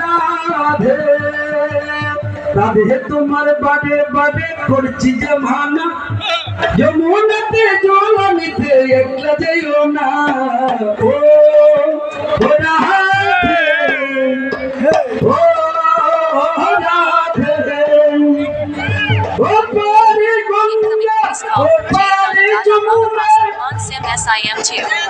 রাধে রাধে তোমার বাড়ে বাড়ে করছি জমানা যমুনাতে জল নিতে একলা যাইও না ও ও রাধে ও রাধে ও পারি গঙ্গা ও পারি যমুনা on Sim SIM2.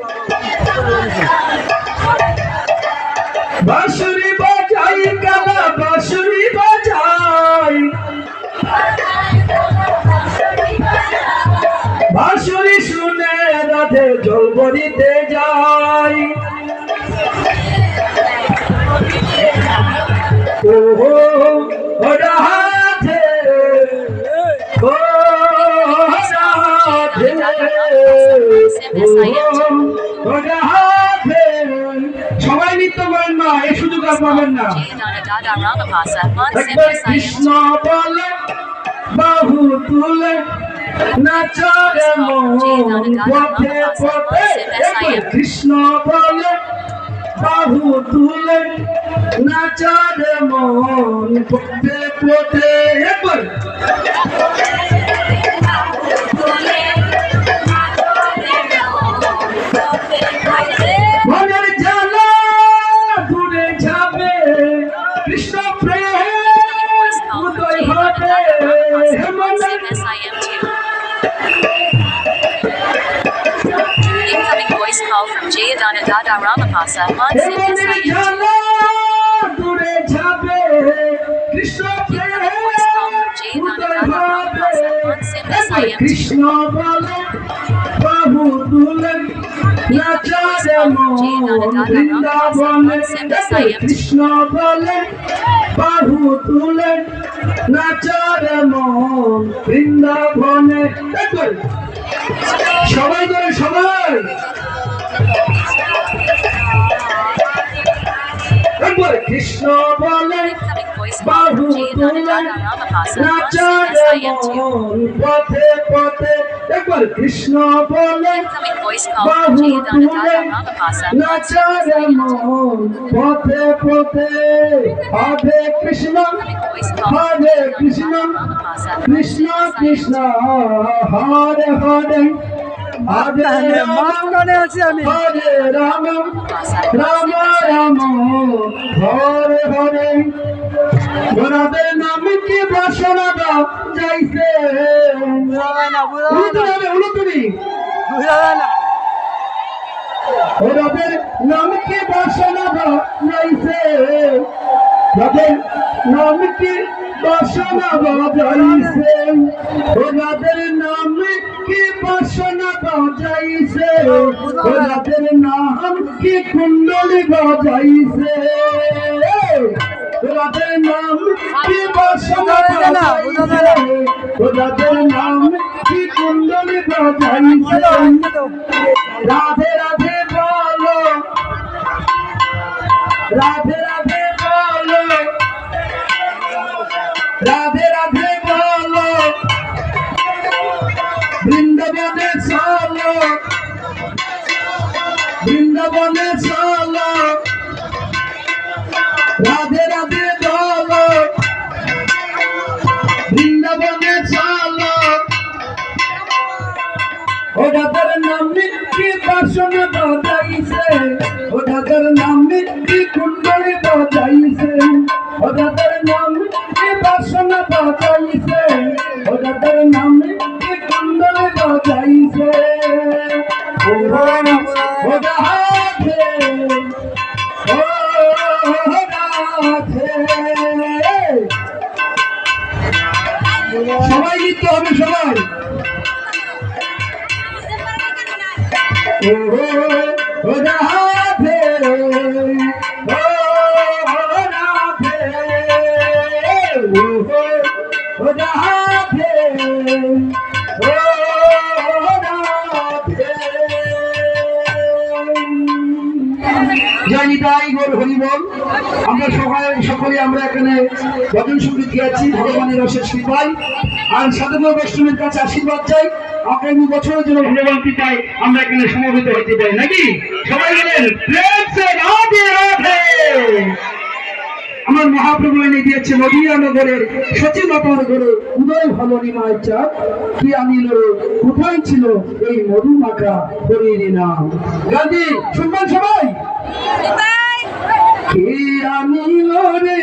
সবাই নিত্য করেন না এই সুযোগ আর পাবেন না কৃষ্ণ SIM2. বলে, বাহু তুলে, নাচরে পথে পথে কৃষ্ণ বলে, বাহু তুলে নাচরে মন পথে পথে একবার মনের জ্বালা দূরে যাবে কৃষ্ণ প্রেম Voice call from উদয় হবে Jayadada Ramapasa on Sim যাবে কৃষ্ণ বলে নাচারে মন বৃন্দাবনে। কৃষ্ণ বলে বাহু তুলে নাচারে মন বৃন্দাবনে। সবাই করে সবাই। কৃষ্ণ বলে বাহু তুলে SIM2. মন পথে পথে একবার কৃষ্ণ বলে বাহু তুলে SIM2. মন পথে পথে হরে কৃষ্ণ হরে কৃষ্ণ কৃষ্ণ কৃষ্ণ SIM2. হরে হরে হরে রাম মাঙ্গনে আছি আমি। হরে রাম রাম রাম হরে হরে। ওনাদের নাম কি বাসনা দাও যাইছে উলুতুনি উলুতুনি কি বাসনা দাও কি বাসনা নাম কি বাসনা ওনাদের নাম কি কুণ্ডলি বাজাইছে? ওনাদের নাম কি বাসনা বাজাইছে? নাম কি কুণ্ডলি বাজাইছে? রাধে রাধে বলো। রাধে রাধে বলো। রাধে রাধে বৃন্দাবনে চলো। রাধে রাধে বলো। বৃন্দাবনে চলো। ওটাদের নামে কি বাসন বাজাইছে। ওটাদের নামে কি কুণ্ডলি বাজাইছে। ওটাদের নামে কি বাসন বাজাইছে। ওটাদের নামে নিতে হবে সবাই। ও রাধে ও জয় নিতাই গৌর হরি জীবন আমরা সবাই, সকলে আমরা এখানে ভগবানের বৈষ্ণবের আশীর্বাদ চাই। আগামী বছরের জন্য ভগবান কৃপায় আমরা এখানে সমবেত নাকি? সবাই বলেন আমার মহাপ্রভু এনে দিয়েছে নদিয়া নগরের সচিবতার ঘরে উদয় ভালো নিমায় চাঁদ। কি রে? কোথায় ছিল এই মধু মাখা হরির নাম? গান্ধী, শুনবেন সবাই? আনিল রে